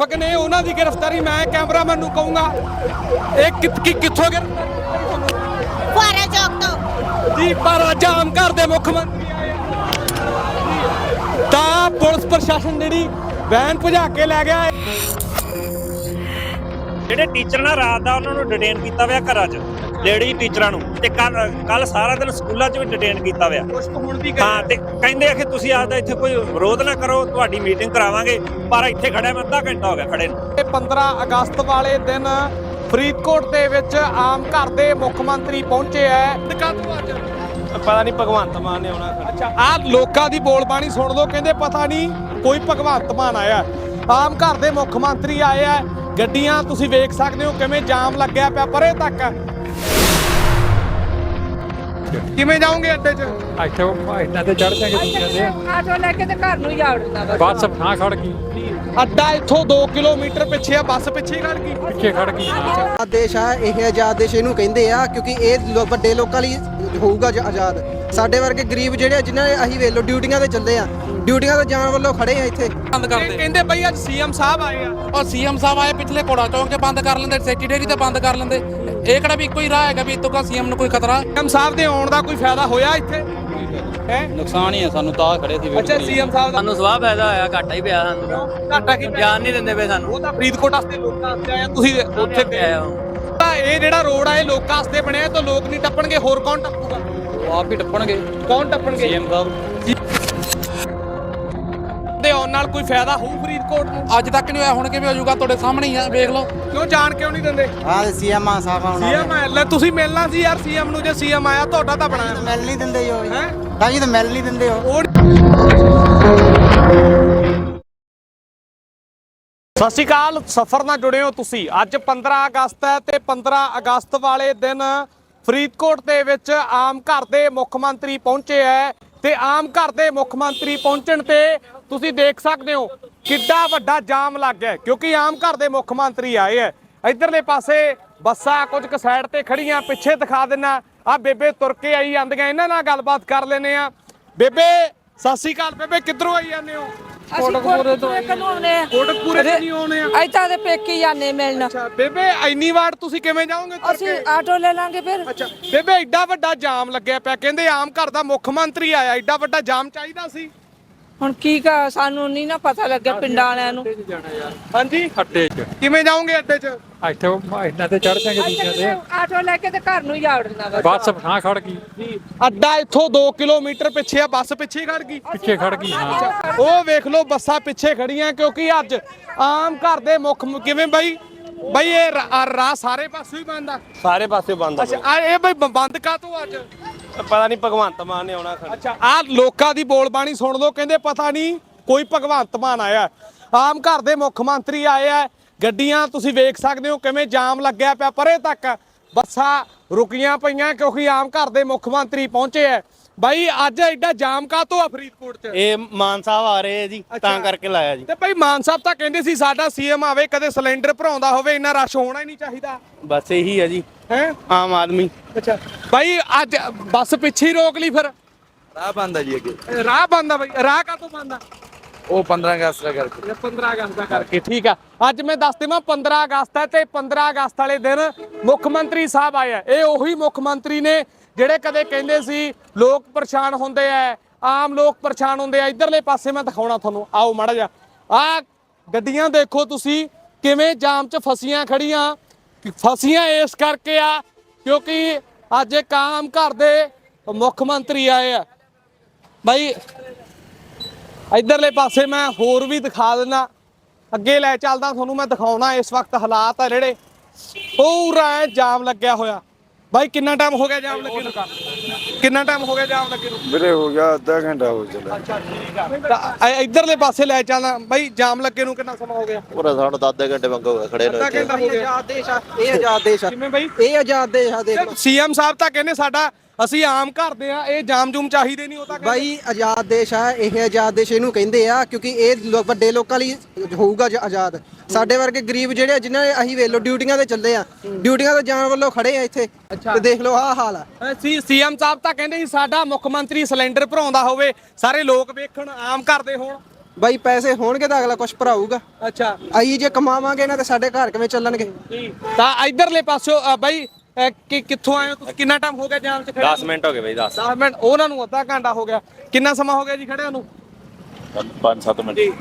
ਫਕ ਨੇ ਉਹਨਾਂ ਦੀ ਗ੍ਰਿਫਤਾਰੀ ਮੈਂ ਕੈਮਰਾਮੈਨ ਨੂੰ ਕਹੂੰਗਾ ਇਹ ਕਿ- ਕਿ- ਕਿੱਥੋਂ ਗ੍ਰਿਫਤਾਰੀ ਫੁਆਰਾ ਚੌਕ ਤੋਂ ਜੀ ਪਰ ਅੱਜ ਆਮ ਘਰ ਦੇ ਮੁੱਖ ਮੰਤਰੀ ਆਏ। ਤਾਂ ਪੁਲਿਸ ਪ੍ਰਸ਼ਾਸਨ ਜਿਹੜੀ ਵੈਨ ਭਜਾ ਕੇ ਲੈ ਗਿਆ। ਜਿਹੜੇ ਟੀਚਰ ਨਾਲ ਰਾਤ ਦਾ ਉਹਨਾਂ ਨੂੰ ਡਿਟੇਨ ਕੀਤਾ ਹੋਇਆ ਘਰਾਂ 'ਚ ਲੇਡੀ ਟੀਚਰਾਂ ਨੂੰ ਤੇ ਕੱਲ ਕੱਲ ਸਾਰਾ ਦਿਨ ਸਕੂਲਾਂ 'ਚ ਵੀ ਡਿਟੇਨ ਕੀਤਾ ਹੋਇਆ। ਪੁਸ਼ਪ ਹੁਣ ਵੀ ਹਾਂ ਤੇ ਕਹਿੰਦੇ ਆ ਕਿ ਤੁਸੀਂ ਆਪਦਾ ਇੱਥੇ ਕੋਈ ਵਿਰੋਧ ਨਾ ਕਰੋ ਤੁਹਾਡੀ ਮੀਟਿੰਗ ਕਰਾਵਾਂਗੇ ਪਰ ਇੱਥੇ ਖੜਿਆ ਮੈਂ ਅੱਧਾ ਘੰਟਾ ਹੋ ਗਿਆ ਖੜੇ ਨੂੰ। ਇਹ 15 ਅਗਸਤ ਵਾਲੇ ਦਿਨ ਫਰੀਦਕੋਟ ਦੇ ਵਿੱਚ ਆਮ ਘਰ ਦੇ ਮੁੱਖ ਮੰਤਰੀ ਪਹੁੰਚੇ ਐ। ਕਦੋਂ ਅੱਜ ਪਤਾ ਨਹੀਂ ਭਗਵੰਤ ਮਾਨ ਨੇ ਆਉਣਾ ਅੱਛਾ ਆ ਲੋਕਾਂ ਦੀ ਬੋਲਬਾਣੀ ਸੁਣ ਲਓ ਕਹਿੰਦੇ ਪਤਾ ਨਹੀਂ ਕੋਈ ਭਗਵੰਤ ਮਾਨ ਆਇਆ। ਆਮ ਘਰ ਦੇ ਮੁੱਖ ਮੰਤਰੀ ਆਏ ਆ ਗੱਡੀਆਂ ਤੁਸੀਂ ਵੇਖ ਸਕਦੇ ਹੋ ਕਿਵੇਂ ਜਾਮ ਲੱਗਿਆ ਪਿਆ ਪਰੇ ਤੱਕ। ਕਿਵੇਂ ਜਾਓਗੇ ਅੱਡੇ 'ਚ? ਇੱਥੇ ਇਹਨਾਂ ਤੇ ਚੜ ਜਾਗੇ ਦੂਜਿਆਂ ਦੇ ਆਟੋ ਲੈ ਕੇ ਤੇ ਘਰ ਨੂੰ ਹੀ ਆਉੜਦਾ ਬਸ। ਬੱਸ ਫਾਂ ਖੜ ਗਈ। ਅੱਡਾ ਇੱਥੋਂ 2 ਕਿਲੋਮੀਟਰ ਪਿੱਛੇ ਆ ਬੱਸ ਪਿੱਛੇ ਖੜ ਗਈ। ਪਿੱਛੇ ਖੜ ਗਈ। ਆਜ਼ਾਦ ਦੇਸ਼ ਆ ਇਹ ਆਜ਼ਾਦ ਦੇਸ਼ ਇਹਨੂੰ ਕਹਿੰਦੇ ਆ ਕਿਉਂਕਿ ਇਹ ਲੋ- ਵੱਡੇ ਲੋਕਾਂ ਲਈ ਹੋਊਗਾ ਜ- ਆਜ਼ਾਦ। ਸਾਡੇ ਵਰਗੇ ਗਰੀਬ ਜਿਹੜੇ ਆ, ਜਿਨ੍ਹਾਂ ਨੇ ਅਸੀਂ ਵੇਖ ਲਓ ਡਿਊਟੀਆਂ ਤੇ ਚੱਲੇ ਆ ਡਿਊਟੀਆਂ ਤੇ ਜਾਣ ਵੱਲੋਂ ਖੜੇ ਆ ਇੱਥੇ। ਬੰਦ ਕਰਦੇ। ਕਹਿੰਦੇ ਬਈ ਅੱਜ ਸੀਐਮ ਸਾਹਿਬ ਆਏ ਆ। ਔਰ ਸੀਐਮ ਸਾਹਿਬ ਆਏ ਪਿਛਲੇ ਘੋੜਾ ਚੌਂਕ 'ਚ ਬੰਦ ਕਰ ਲੈਂਦੇ ਸੈਟੀ ਡੇਰੀ ਤੇ ਬੰਦ ਕਰ ਲੈਂਦੇ। ਇਹ ਕਿਹੜਾ ਵੀ ਇੱਕੋ ਹੀ ਰਾਹ ਹੈਗਾ ਵੀ ਇਤੋਂ ਕਾ ਸੀਐਮ ਨੂੰ ਕੋਈ ਖਤਰਾ? ਸੀਐਮ ਸਾਹਿਬ ਦੇ ਆਉਣ ਦਾ ਕੋਈ ਫਾਇਦਾ ਹੋਇਆ ਇੱਥੇ? ਹੈ? ਨੁਕਸਾਨ ਹੀ ਆ ਸਾਨੂੰ ਤਾਂ ਖੜੇ ਸੀ ਅੱਛਾ ਸੀਐਮ ਸਾਹਿਬ ਦਾ ਸਾਨੂੰ ਸਵਾਹ ਫਾਇਦਾ ਹੋਇਆ ਘਾਟਾ ਹੀ ਪਿਆ ਸਾਨੂੰ। ਘਾਟਾ ਕੀ ਪਿਆ? ਗਿਆਨ ਨਹੀਂ ਦਿੰਦੇ ਪਏ ਸਾਨੂੰ। ਉਹ ਤਾਂ ਫਰੀਦਕੋਟ ਵਾਸਤੇ ਲੋਕਾਂ ਵਾਸਤੇ ਆਇਆ ਤੁਸੀਂ ਉੱਥੇ ਗਏ। ਆਇਆ ਤਾਂ ਇਹ ਜਿਹੜਾ ਰੋਡ ਆ ਇਹ ਲੋਕਾਂ ਵਾਸਤੇ ਬਣਿਆ ਤਾਂ ਲੋਕ ਨਹੀਂ ਟੱਪਣਗੇ? ਹੋਰ ਕੌਣ ਟੱਪੂਗਾ? ਉਹ ਆਪ ਹੀ ਟੱਪਣਗੇ। ਕੌਣ ਟੱਪਣਗੇ? ਸੀਐਮ ਸਾਹਿਬ। ਦੇ ਆਉਣ ਨਾਲ ਕੋਈ ਫਾਇਦਾ ਹੋਊ ਫਰੀਦਕੋਟ ਨੂੰ? ਅੱਜ ਤੱਕ ਨਹੀਂ ਹੋਇਆ ਹੁਣ ਕਿਵੇਂ ਹੋ ਜਾਊਗਾ? ਤੁਹਾਡੇ ਸਾਹਮਣੇ ਹੀ ਆ ਵੇਖ ਲਓ। ਕਿਉਂ ਜਾਣ ਕਿਉਂ ਨਹੀਂ ਦਿੰਦੇ? ਆਹ ਸੀਐਮ ਆ ਸਾਹਿਬ ਸੀਐਮ ਲੈ ਤੁਸੀਂ ਮਿਲਣਾ ਸੀ ਯਾਰ ਸੀਐਮ ਨੂੰ ਜੇ ਸੀਐਮ ਆਇਆ ਤੁਹਾਡਾ ਤਾਂ ਬਣਾਇਆ। ਮਿਲ ਨਹੀਂ ਦਿੰਦੇ ਜੋ ਹੈ? ਤਾਂ ਜੀ ਤਾਂ ਮਿਲ ਨਹੀਂ ਦਿੰਦੇ ਹੋ ਉਹ ਸਤਿ ਸ਼੍ਰੀ ਅਕਾਲ ਸਫਰ ਨਾਲ ਜੁੜੇ ਹੋ ਤੁਸੀਂ। ਅੱਜ 15 ਅਗਸਤ ਹੈ ਤੇ 15 ਅਗਸਤ ਵਾਲੇ ਦਿਨ ਫਰੀਦਕੋਟ ਦੇ ਵਿੱਚ ਆਮ ਘਰ ਦੇ ਮੁੱਖ ਮੰਤਰੀ ਪਹੁੰਚੇ ਹੈ ਤੇ ਆਮ ਘਰ ਦੇ ਮੁੱਖ ਮੰਤਰੀ ਪਹੁੰਚਣ ਤੇ ਤੁਸੀਂ ਦੇਖ ਸਕਦੇ ਹੋ ਕਿੱਡਾ ਵੱਡਾ ਜਾਮ ਲੱਗ ਗਿਆ ਕਿਉਂਕਿ ਆਮ ਘਰ ਦੇ ਮੁੱਖ ਮੰਤਰੀ ਆਏ ਹੈ। ਇਧਰਲੇ ਪਾਸੇ ਬੱਸਾਂ ਕੁਝ ਕੁ ਸਾਈਡ ਤੇ ਖੜੀਆਂ ਪਿੱਛੇ ਦਿਖਾ ਦਿੰਨਾ ਆ ਬੇਬੇ ਤੁਰ ਕੇ ਆਈ ਜਾਂਦੀਆਂ, ਇਹਨਾਂ ਨਾਲ ਗੱਲਬਾਤ ਕਰ ਲੈਨੇ ਆ ਬੇਬੇ ਸਤਿ ਸ਼੍ਰੀ ਅਕਾਲ ਬੇਬੇ ਕਿੱਧਰੋਂ ਆਈ ਜਾਂਦੇ ਹੋ? ਅਸੀਂ ਕੋਟਕਪੂਰੇ ਤੋਂ ਆਉਂਦੇ ਆ? ਕੋਟਕਪੂਰੇ ਤੋਂ ਨਹੀਂ ਆਉਣੇ ਆ। ਇੱਥੇ ਦੇ ਪੇਕੀ ਜਾਂਦੇ ਮਿਲਣ। ਅੱਛਾ ਬੇਬੇ ਇੰਨੀ ਵਾਰ ਤੁਸੀਂ ਕਿਵੇਂ ਜਾਓਗੇ ਤੁਰ ਅਸੀਂ ਕੇ? ਆਟੋ ਲੈ ਲਾਂਗੇ ਫਿਰ। ਅੱਛਾ ਬੇਬੇ ਐਡਾ ਵੱਡਾ ਜਾਮ ਲੱਗਿਆ ਪਿਆ। ਕਹਿੰਦੇ ਆਮ ਘਰ ਦਾ ਮੁੱਖ ਮੰਤਰੀ ਆਇਆ ਐਡਾ ਵੱਡਾ ਜਾਮ ਚਾਹੀਦਾ ਸੀ। ਹੁਣ ਕੀ ਕਾ ਸਾਨੂੰ ਨਹੀਂ ਨਾ ਪਤਾ ਲੱਗਿਆ ਪਿੰਡਾਂ ਵਾਲਿਆਂ ਨੂੰ। ਹਾਂਜੀ? ਅੱਡੇ 'ਚ। ਕਿਵੇਂ ਜਾਓਗੇ ਅੱਡੇ 'ਚ? ਇੱਥੇ ਇਹਨਾਂ ਤੇ ਚੜ ਜਾਗੇ ਦੂਜਿਆਂ ਦੇ। ਆਟੋ ਲੈ ਕੇ ਤੇ ਘਰ ਨੂੰ ਹੀ ਆਉੜਦਾ ਬਸ। ਬੱਸ ਫਾਂ ਖੜ ਗਈ। ਅੱਡਾ ਇੱਥੋਂ 2 ਕਿਲੋਮੀਟਰ ਪਿੱਛੇ ਆ ਬੱਸ ਪਿੱਛੇ ਖੜ ਗਈ। ਪਿੱਛੇ ਖੜ ਗਈ ਹਾਂ। ਉਹ ਵੇਖ ਲਓ ਬੱਸਾਂ ਪਿੱਛੇ ਖੜੀਆਂ ਕਿਉਂਕਿ ਅੱਜ ਆਮ ਘਰ ਦੇ ਮੁੱਖ ਮ- ਕਿਵੇਂ ਬਾਈ? ਬਾਈ ਇਹ ਰਾਹ ਸਾਰੇ ਪਾਸੇ ਹੀ ਬੰਦ ਆ। ਸਾਰੇ ਪਾਸੇ ਬੰਦ ਅੱਛਾ ਆ ਇਹ ਬਈ ਬ- ਬੰਦ ਕਾਤੋਂ ਅੱਜ? ਪਤਾ ਨਹੀਂ ਭਗਵੰਤ ਮਾਨ ਨੇ ਆਉਣਾ ਅੱਛਾ ਆ ਲੋਕਾਂ ਦੀ ਬੋਲਬਾਣੀ ਸੁਣ ਲਓ ਕਹਿੰਦੇ ਪਤਾ ਨਹੀਂ ਕੋਈ ਭਗਵੰਤ ਮਾਨ ਆਇਆ। ਆਮ ਘਰ ਦੇ ਮੁੱਖ ਮੰਤਰੀ ਆਏ ਆ ਗੱਡੀਆਂ ਤੁਸੀਂ ਵੇਖ ਸਕਦੇ ਹੋ ਕਿਵੇਂ ਜਾਮ ਲੱਗਿਆ ਪਿਆ ਪਰੇ ਤੱਕ। ਬੱਸਾਂ ਰੁਕੀਆਂ ਪਈਆਂ ਕਿਉਂਕਿ ਆਮ ਘਰ ਦੇ ਮੁੱਖ ਮੰਤਰੀ ਪਹੁੰਚੇ ਆ। ਬਾਈ ਅੱਜ ਐਡਾ ਜਾਮ ਕਾਤੋਂ ਆ ਫਰੀਦਕੋਟ 'ਚ? ਇਹ ਮਾਨ ਸਾਹਿਬ ਆ ਰਹੇ ਆ ਜੀ। ਤਾਂ ਕਰਕੇ ਲਾਇਆ ਜੀ। ਤੇ ਭਾਈ ਮਾਨ ਸਾਹਿਬ ਤਾਂ ਕਹਿੰਦੇ ਸੀ ਸਾਡਾ ਸੀਐਮ ਆਵੇ ਕਦੇ ਸਿਲੰਡਰ ਭਰਾਉਂਦਾ ਹੋਵੇ ਇੰਨਾ ਰਸ਼ ਹੋਣਾ ਹੀ ਨਹੀਂ ਚਾਹੀਦਾ। ਬਸ ਇਹੀ ਆ ਜੀ ਹੈ? ਆਮ ਆਦਮੀ। ਅੱਛਾ। ਭਾਈ ਅੱਜ ਬੱਸ ਪਿੱਛੇ ਹੀ ਰੋਕ ਲਈ ਫਿਰ। ਰਾਹ ਬੰਦ ਆ ਜੀ ਅੱਗੇ। ਰਾਹ ਬੰਦ ਆ ਬਾਈ ਰਾਹ ਕਾਤੋਂ ਬੰਦ ਆ? ਉਹ 15 ਅਗਸਤ ਦਾ ਕਰਕੇ। 15 ਅਗਸਤ ਦਾ ਕਰਕੇ, ਠੀਕ ਆ। ਅੱਜ ਮੈਂ ਦੱਸ ਦੇਵਾਂ 15 ਅਗਸਤ ਹੈ ਤੇ 15 ਅਗਸਤ ਵਾਲੇ ਦਿਨ ਮੁੱਖ ਮੰਤਰੀ ਸਾਹਿਬ ਆਏ ਆ। ਇਹ ਉਹੀ ਮੁੱਖ ਮੰਤਰੀ ਨੇ ਜਿਹੜੇ ਕਦੇ ਕਹਿੰਦੇ ਸੀ, ਲੋਕ ਪਰੇਸ਼ਾਨ ਹੁੰਦੇ ਆ, ਆਮ ਲੋਕ ਪਰੇਸ਼ਾਨ ਹੁੰਦੇ ਆ। ਇਧਰਲੇ ਪਾਸੇ ਮੈਂ ਦਿਖਾਉਣਾ ਤੁਹਾਨੂੰ। ਆਓ ਮਾੜਾ ਜਿਹਾ। ਆ ਗੱਡੀਆਂ ਦੇਖੋ ਤੁਸੀਂ, ਕਿਵੇਂ ਜਾਮ 'ਚ ਫਸੀਆਂ ਖੜੀਆਂ। ਫਸੀਆਂ ਇਸ ਕਰਕੇ ਆ, ਕਿਉਂਕਿ ਅੱਜ ਇੱਕ ਆਮ ਘਰ ਦੇ ਮੁੱਖ ਮੰਤਰੀ ਆਏ ਆ। ਬਾਈ ਇਧਰਲੇ ਪਾਸੇ ਮੈਂ ਹੋਰ ਵੀ ਦਿਖਾ ਦਿੰਦਾ। ਅੱਗੇ ਲੈ ਚੱਲਦਾ ਤੁਹਾਨੂੰ ਮੈਂ ਦਿਖਾਉਣਾ ਇਸ ਵਕਤ ਹਾਲਾਤ ਆ ਜਿਹੜੇ। ਪੂਰਾ ਜਾਮ ਲੱਗਿਆ ਹੋਇਆ। ਬਾਈ ਕਿੰਨਾ ਟਾਈਮ ਹੋ ਗਿਆ ਜਾਮ ਲੱਗੇ ਨੂੰ? ਕਿੰਨਾ ਟਾਈਮ ਹੋ ਗਿਆ ਜਾਮ ਲੱਗੇ ਨੂੰ? ਵੀਰੇ ਹੋ ਗਿਆ ਅੱਧਾ ਘੰਟਾ ਹੋ ਚੱਲਿਆ। ਤਾਂ ਇ- ਇਧਰਲੇ ਪਾਸੇ ਲੈ ਚੱਲਦਾ। ਬਾਈ ਜਾਮ ਲੱਗੇ ਨੂੰ ਕਿੰਨਾ ਸਮਾਂ ਹੋ ਗਿਆ? ਪੂਰਾ ਸਾਨੂੰ ਤਾਂ ਅੱਧੇ ਘੰਟੇ ਵਾਂਗੂ ਹੋ ਗਿਆ ਖੜੇ ਨੂੰ ਅੱਧਾ ਘੰਟਾ ਹੋ ਗਿਆ। ਆਜ਼ਾਦ ਦੇਸ਼ ਆ ਇਹ ਆਜ਼ਾਦ ਦੇਸ਼ ਆ ਕਿਵੇਂ ਬਾਈ ਇਹ ਆਜ਼ਾਦ ਦੇਸ਼ ਆ ਦੇਖ ਲਓ। ਸੀਐਮ ਸਾਹਿਬ ਤਾਂ ਕਹਿੰਦੇ ਸਾਡਾ ਅਸੀਂ ਆਮ ਘਰ ਦੇ ਆ ਇਹ ਜਾਮ ਜੂਮ ਚਾਹੀਦੇ ਨਹੀਂ ਉਹ ਤਾਂ ਕਹਿੰਦੇ ਬਾਈ ਆਜ਼ਾਦ ਦੇਸ਼ ਆ ਇਹ ਆਜ਼ਾਦ ਦੇਸ਼ ਇਹਨੂੰ ਕਹਿੰਦੇ ਆ ਕਿਉਂਕਿ ਇਹ ਲੋ- ਵੱਡੇ ਲੋਕਾਂ ਲਈ ਹੋਊਗਾ ਜ- ਆਜ਼ਾਦ। ਸਾਡੇ ਵਰਗੇ ਗਰੀਬ ਜਿਹੜੇ ਆ, ਜਿਨ੍ਹਾਂ ਨੇ ਅਸੀਂ ਵੇਖ ਲਓ ਡਿਊਟੀਆਂ ਤੇ ਚੱਲੇ ਆ ਡਿਊਟੀਆਂ ਤੇ ਜਾਣ ਵੱਲੋਂ ਖੜੇ ਆ ਇੱਥੇ ਤੇ ਦੇਖ ਲਓ ਆਹ ਹਾਲ ਆ। ਸੀ ਸੀਐਮ ਸਾਹਿਬ ਤਾਂ ਕਹਿੰਦੇ ਸੀ ਸਾਡਾ ਮੁੱਖ ਮੰਤਰੀ ਸਿਲੰਡਰ ਭਰਾਉਂਦਾ ਹੋਵੇ ਸਾਰੇ ਲੋਕ ਵੇਖਣ ਆਮ ਕਰਦੇ ਹੋਣ। ਬਾਈ ਪੈਸੇ ਹੋਣਗੇ ਤਾਂ ਅਗਲਾ ਕੁਝ ਭਰਾਊਗਾ। ਅੱਛਾ। ਅਸੀਂ ਜੇ ਕਮਾਵਾਂਗੇ ਨਾ ਤੇ ਸਾਡੇ ਘਰ ਕਿਵੇਂ ਚੱਲਣਗੇ? ਤਾਂ ਇਧਰਲੇ ਪਾਸਿਓ ਅ, ਬਾਈ ਅ, ਕਿ ਕਿੱਥੋਂ ਆਏ ਹੋ? ਤੁਸੀਂ ਕਿੰਨਾ ਟਾਈਮ ਹੋ ਗਿਆ ਜਾਮ 'ਚ ਖੜੇ 10 ਮਿੰਟ ਹੋ ਗਏ ਬਈ 10 10 ਮਿੰਟ ਉਹਨਾਂ ਨੂੰ ਅੱਧਾ ਘੰਟਾ ਹੋ ਗਿਆ। ਕਿੰਨਾ ਸਮਾਂ ਹੋ ਗਿਆ ਜੀ ਖੜਿਆਂ ਨੂੰ? 5-7 ਮਿੰਟ। ਜੀ।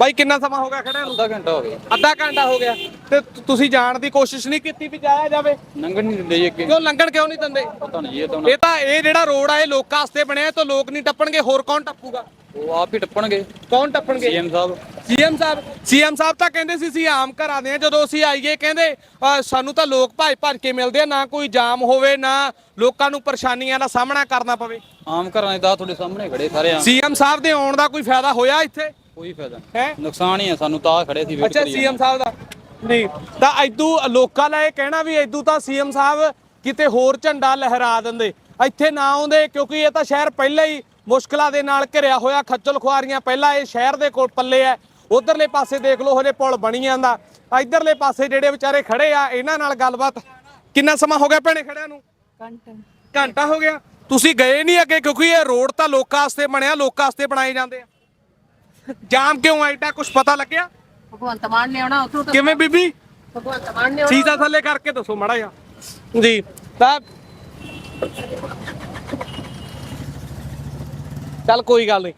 ਬਾਈ ਕਿੰਨਾ ਸਮਾਂ ਹੋ ਗਿਆ ਖੜਿਆਂ ਨੂੰ? ਅੱਧਾ ਘੰਟਾ ਹੋ ਗਿਆ। ਅੱਧਾ ਘੰਟਾ ਹੋ ਗਿਆ। ਤੇ ਤੁ- ਤੁਸੀਂ ਜਾਣ ਦੀ ਕੋਸ਼ਿਸ਼ ਨਹੀਂ ਕੀਤੀ ਵੀ ਜਾਇਆ ਜਾਵੇ? ਲੰਘਣ ਨਹੀਂ ਦਿੰਦੇ ਜੀ ਅੱਗੇ। ਕਿਉਂ ਲੰਘਣ ਕਿਉਂ ਨਹੀਂ ਦਿੰਦੇ? ਪਤਾ ਨਹੀਂ ਇਹ ਤਾਂ ਇਹ ਤਾਂ ਇਹ ਜਿਹੜਾ ਰੋਡ ਆ ਇਹ ਲੋਕਾਂ ਵਾਸਤੇ ਬਣਿਆ ਤਾਂ ਲੋਕ ਨਹੀਂ ਟੱਪਣਗੇ ਹੋਰ ਕੌਣ ਟੱਪੂਗਾ? ਉਹ ਆਪ ਹੀ ਟੱਪਣਗੇ। ਕੌਣ ਟੱਪਣਗੇ? ਸੀਐਮ ਸਾਹਿਬ। ਸੀਐਮ ਸਾਹਿਬ। ਸੀਐਮ ਸਾਹਿਬ ਤਾਂ ਕਹਿੰਦੇ ਸੀ ਸੀ ਆਮ ਘਰਾਂ ਦੇ ਆ ਜਦੋਂ ਅਸੀਂ ਆਈਏ ਕਹਿੰਦੇ ਸਾਨੂੰ ਤਾਂ ਲੋਕ ਭੱਜ ਭੱਜ ਕੇ ਮਿਲਦੇ ਆ ਨਾ ਕੋਈ ਜਾਮ ਹੋਵੇ ਨਾ ਲੋਕਾਂ ਨੂੰ ਪਰੇਸ਼ਾਨੀਆਂ ਦਾ ਸਾਹਮਣਾ ਕਰਨਾ ਪਵੇ। ਆਮ ਘਰਾਂ ਦੇ ਤਾਂ ਤੁਹਾਡੇ ਸਾਹਮਣੇ ਖੜੇ ਸਾਰੇ ਆ। ਸੀਐਮ ਸਾਹਿਬ ਦੇ ਆਉਣ ਦਾ ਕੋਈ ਫਾਇਦਾ ਹੋਇਆ ਇੱਥੇ? ਕੋਈ ਫਾਇਦਾ ਹੈ? ਨੁਕਸਾਨ ਹੀ ਹੈ ਸਾਨੂੰ ਤਾਂ ਖੜੇ ਸੀ ਅੱਛਾ ਸੀਐਮ ਸਾਹਿਬ ਦਾ। ਨਹੀਂ ਤਾਂ ਐਦੂ ਲੋਕਾਂ ਦਾ ਇਹ ਕਹਿਣਾ ਵੀ ਐਦੂ ਤਾਂ ਸੀਐਮ ਸਾਹਿਬ ਕਿਤੇ ਹੋਰ ਝੰਡਾ ਲਹਿਰਾ ਦਿੰਦੇ। ਇੱਥੇ ਨਾ ਆਉਂਦੇ ਕਿਉਂਕਿ ਇਹ ਤਾਂ ਸ਼ਹਿਰ ਪਹਿਲਾਂ ਹੀ ਮੁਸ਼ਕਲਾਂ ਦੇ ਨਾਲ ਘਿਰਿਆ ਹੋਇਆ ਖੱਜਲ ਖੁਆਰੀਆਂ। ਪਹਿਲਾਂ ਇਹ ਸ਼ਹਿਰ ਦੇ ਕੋਲ ਪੱਲੇ ਐ ਉਧਰਲੇ ਪਾਸੇ ਦੇਖ ਲਓ ਹਲੇ ਪੁਲ ਬਣੀ ਜਾਂਦਾ ਇਧਰਲੇ ਪਾਸੇ ਜਿਹੜੇ ਵਿਚਾਰੇ ਖੜੇ ਆ ਇਹਨਾਂ ਨਾਲ ਗੱਲਬਾਤ ਕਿੰਨਾ ਸਮਾਂ ਹੋ ਗਿਆ ਭੈਣੇ ਖੜਿਆਂ ਨੂੰ? ਘੰਟਾ। ਘੰਟਾ ਹੋ ਗਿਆ। ਤੁਸੀਂ ਗਏ ਨਹੀਂ ਅੱਗੇ ਕਿਉਂਕਿ ਇਹ ਰੋਡ ਤਾਂ ਲੋਕਾਂ ਵਾਸਤੇ ਬਣਿਆ ਲੋਕਾਂ ਵਾਸਤੇ ਬਣਾਏ ਜਾਂਦੇ ਆ। ਜਾਮ ਕਿਉਂ ਏਡਾ ਕੁਝ ਪਤਾ ਲੱਗਿਆ? ਭਗਵੰਤ ਮਾਨ ਨੇ ਆਉਣਾ ਉੱਥੋਂ ਕਿਵੇਂ ਬੀਬੀ? ਭਗਵੰਤ ਮਾਨ ਨੇ ਸੀਜ਼ਾ ਥੱਲੇ ਕਰਕੇ ਦੱਸੋ ਮੜਾ ਜਾ ਜੀ ਤਾਂ ਚੱਲ ਕੋਈ ਗੱਲ ਨਹੀਂ।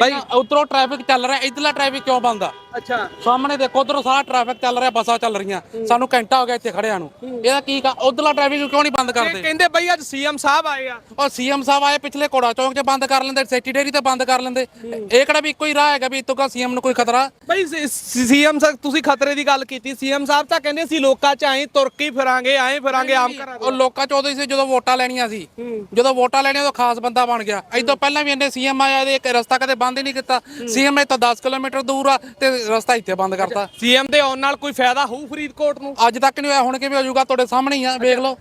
ਬਾਈ ਉਧਰੋਂ ਟ੍ਰੈਫਿਕ ਚੱਲ ਰਿਹਾ ਇਧਰਲਾ ਟ੍ਰੈਫਿਕ ਕਿਉਂ ਬੰਦ ਆ? ਅੱਛਾ। ਸਾਹਮਣੇ ਦੇਖੋ ਉਧਰੋਂ ਸਾਰਾ ਟ੍ਰੈਫਿਕ ਚੱਲ ਰਿਹਾ ਬੱਸਾਂ ਚੱਲ ਰਹੀਆਂ। ਸਾਨੂੰ ਘੰਟਾ ਹੋ ਗਿਆ ਇੱਥੇ ਖੜਿਆਂ ਨੂੰ। ਇਹਦਾ ਕੀ ਕਾ ਉਧਰਲਾ ਟ੍ਰੈਫਿਕ ਕਿਉਂ ਨਹੀਂ ਬੰਦ ਕਰਦੇ? ਕਹਿੰਦੇ ਬਈ ਅੱਜ ਸੀਐਮ ਸਾਹਿਬ ਆਏ ਆ। ਔਰ ਸੀਐਮ ਸਾਹਿਬ ਆਏ ਪਿਛਲੇ ਕੋੜਾ ਚੌਂਕ 'ਚ ਬੰਦ ਕਰ ਲੈਂਦੇ ਸੈਟੀ ਡੇਰੀ ਤੇ ਬੰਦ ਕਰ ਲੈਂਦੇ। ਇਹ ਕਿਹੜਾ ਵੀ ਇੱਕੋ ਹੀ ਰਾਹ ਹੈਗਾ ਵੀ ਇਤੋਂ ਕਾ ਸੀਐਮ ਨੂੰ ਕੋਈ ਖਤਰਾ? ਬਈ ਸੀਐਮ ਸਾਹਿਬ ਤੁਸੀਂ ਖਤਰੇ ਦੀ ਗੱਲ ਕੀਤੀ। ਸੀਐਮ ਸਾਹਿਬ ਤਾਂ ਕਹਿੰਦੇ ਸੀ ਲੋਕਾਂ ਚ ਆਏ ਤੁਰ ਕੇ ਹੀ ਫਿਰਾਂਗੇ ਆਏ ਫਿਰਾਂਗੇ ਆਮ ਘਰਾਂ ਉਹ ਲੋਕਾਂ ਚ ਉਦੋਂ ਸੀ ਜਦੋਂ ਵੋਟਾਂ ਲੈਣੀਆਂ ਸੀ। ਜਦੋਂ ਵੋਟਾਂ ਲੈਣੀਆਂ ਉਦੋਂ ਖਾਸ ਬੰਦਾ ਬਣ ਗਿਆ। ਇਦੋਂ ਪਹਿਲਾਂ ਵੀ ਇਹਨੇ ਸੀਐਮ ਆਇਆ ਇਹਦੇ ਇੱਕ ਰਸਤਾ ਕਦੇ ਬੰਦ ਹੀ ਨਹੀਂ ਕੀਤਾ। ਸੀਐਮ ਇਹ ਤਾਂ 10 ਕਿਲੋਮੀਟਰ ਦੂਰ ਆ ਤੇ ਰਸਤਾ ਇੱਥੇ ਬੰਦ ਕਰਤਾ। ਸੀਐਮ ਦੇ ਆਉਣ ਨਾਲ ਕੋਈ ਫਾਇਦਾ ਹੋਊ ਫਰੀਦਕੋਟ ਨੂੰ? ਅੱਜ ਤੱਕ ਨਹੀਂ ਹੋਇਆ ਹੁਣ ਕਿਵੇਂ ਹੋ ਜਾਊਗਾ? ਤੁਹਾਡੇ ਸਾਹਮਣੇ ਹੀ ਆ ਵੇਖ ਲਓ।